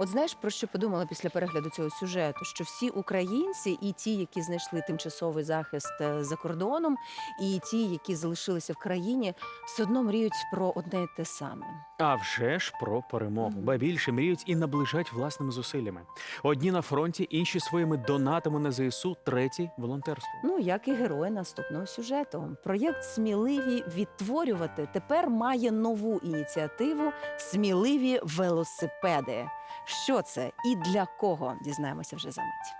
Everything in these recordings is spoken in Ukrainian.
От знаєш, про що подумала після перегляду цього сюжету? Що всі українці, і ті, які знайшли тимчасовий захист е, за кордоном, і ті, які залишилися в країні, все одно мріють про одне і те саме. А вже ж про перемогу. Мгм. Ба більше мріють і наближають власними зусиллями. Одні на фронті, інші своїми донатами на ЗСУ, треті волонтерство. Ну як і герої наступного сюжету. Проєкт Сміливі відтворювати тепер має нову ініціативу Сміливі велосипеди. Що це і для кого? Дізнаємося вже за мить.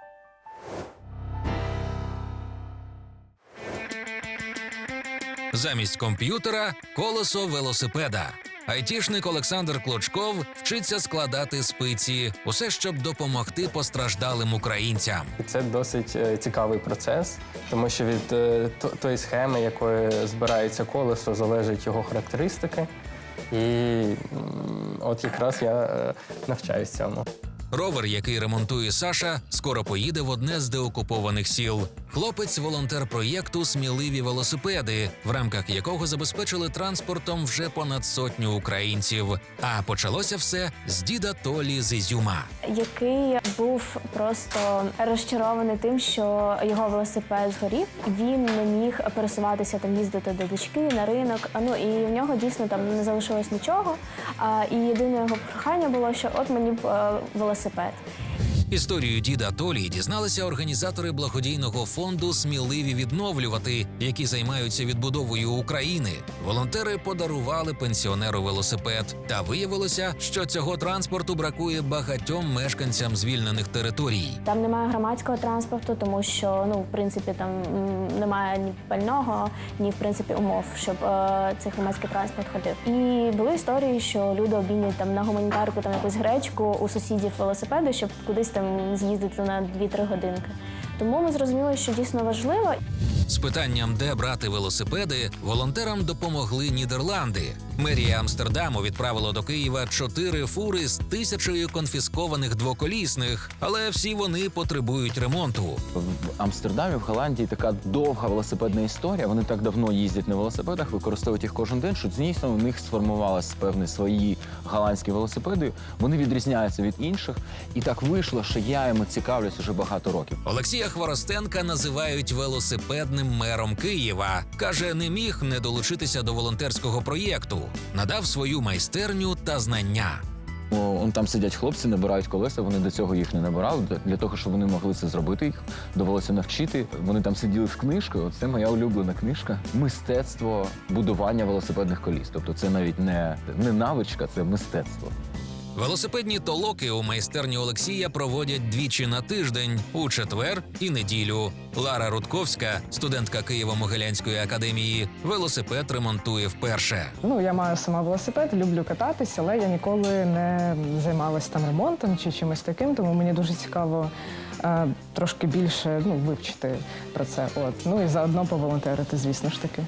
Замість комп'ютера колесо велосипеда. Айтішник Олександр Клочков вчиться складати спиці, усе щоб допомогти постраждалим українцям. Це досить е, цікавий процес, тому що від е, тої схеми, якою збирається колесо, залежать його характеристики. І от якраз я е, навчаюсь цьому. Ровер, який ремонтує Саша, скоро поїде в одне з деокупованих сіл. Хлопець волонтер проєкту Сміливі велосипеди, в рамках якого забезпечили транспортом вже понад сотню українців. А почалося все з діда Толі з Ізюма. який був просто розчарований тим, що його велосипед згорів. Він не міг пересуватися там, їздити до дочки на ринок. Ну і в нього дійсно там не залишилось нічого. А, і єдине його прохання було, що от мені е, велосипед. Історію діда Толі дізналися організатори благодійного фонду Сміливі відновлювати, які займаються відбудовою України. Волонтери подарували пенсіонеру велосипед. Та виявилося, що цього транспорту бракує багатьом мешканцям звільнених територій. Там немає громадського транспорту, тому що ну в принципі там немає ні пального, ні в принципі умов, щоб е, цей громадський транспорт ходив. І були історії, що люди обмінюють там на гуманітарку там якусь гречку у сусідів велосипеди, щоб кудись там з'їздити на 2-3 годинки. Тому ми зрозуміли, що дійсно важливо. З питанням, де брати велосипеди, волонтерам допомогли Нідерланди. Мерія Амстердаму відправила до Києва чотири фури з тисячею конфіскованих двоколісних, але всі вони потребують ремонту. В Амстердамі, в Голландії така довга велосипедна історія. Вони так давно їздять на велосипедах, використовують їх кожен день, що дійсно у них сформувалися певні свої голландські велосипеди. Вони відрізняються від інших. І так вийшло, що я їм цікавлюсь уже багато років. Олексія Хворостенка називають велосипедним мером Києва. каже, не міг не долучитися до волонтерського проєкту, надав свою майстерню та знання. О, Он там сидять хлопці, набирають колеса. Вони до цього їх не набирали. Для- того, щоб вони могли це зробити, їх довелося навчити. Вони там сиділи з книжкою. Це моя улюблена книжка. Мистецтво будування велосипедних коліс. Тобто, це навіть не, не навичка, це мистецтво. Велосипедні толоки у майстерні Олексія проводять двічі на тиждень у четвер і неділю. Лара Рудковська, студентка Києво-Могилянської академії, велосипед ремонтує вперше. Ну, я маю сама велосипед, люблю кататися, але я ніколи не займалася там ремонтом чи чимось таким, тому мені дуже цікаво е, трошки більше ну, вивчити про це. От. Ну і заодно поволонтерити, звісно ж таки.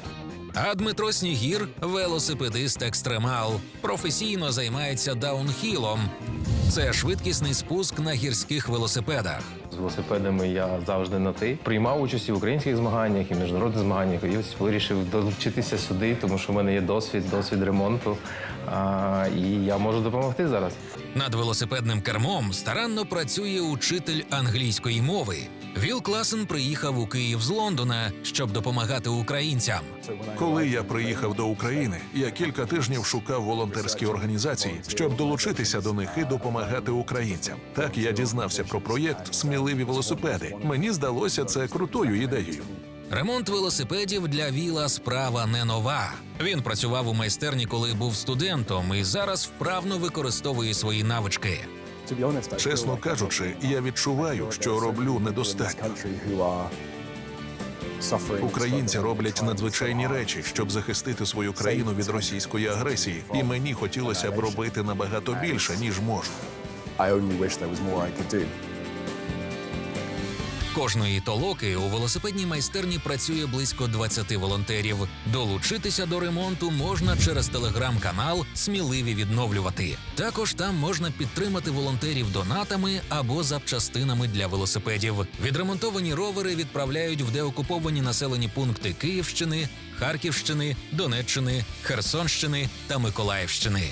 А Дмитро Снігір велосипедист екстремал. Професійно займається даунхілом. Це швидкісний спуск на гірських велосипедах. З велосипедами я завжди на ти. Приймав участь і в українських змаганнях, і в міжнародних змаганнях. І ось вирішив долучитися сюди, тому що в мене є досвід, досвід ремонту. А, і я можу допомогти зараз. Над велосипедним кермом старанно працює учитель англійської мови. Віл Класен приїхав у Київ з Лондона, щоб допомагати українцям. Коли я приїхав до України, я кілька тижнів шукав волонтерські організації, щоб долучитися до них і допомагати українцям. Так я дізнався про проєкт Сміливі велосипеди. Мені здалося це крутою ідеєю. Ремонт велосипедів для Віла справа не нова. Він працював у майстерні, коли був студентом, і зараз вправно використовує свої навички. Чесно кажучи, я відчуваю, що роблю недостатньо. Українці роблять надзвичайні речі, щоб захистити свою країну від російської агресії, і мені хотілося б робити набагато більше, ніж можу. I only wish there was more I could do. Кожної толоки у велосипедній майстерні працює близько 20 волонтерів. Долучитися до ремонту можна через телеграм-канал Сміливі відновлювати. Також там можна підтримати волонтерів донатами або запчастинами для велосипедів. Відремонтовані ровери відправляють в деокуповані населені пункти Київщини, Харківщини, Донеччини, Херсонщини та Миколаївщини.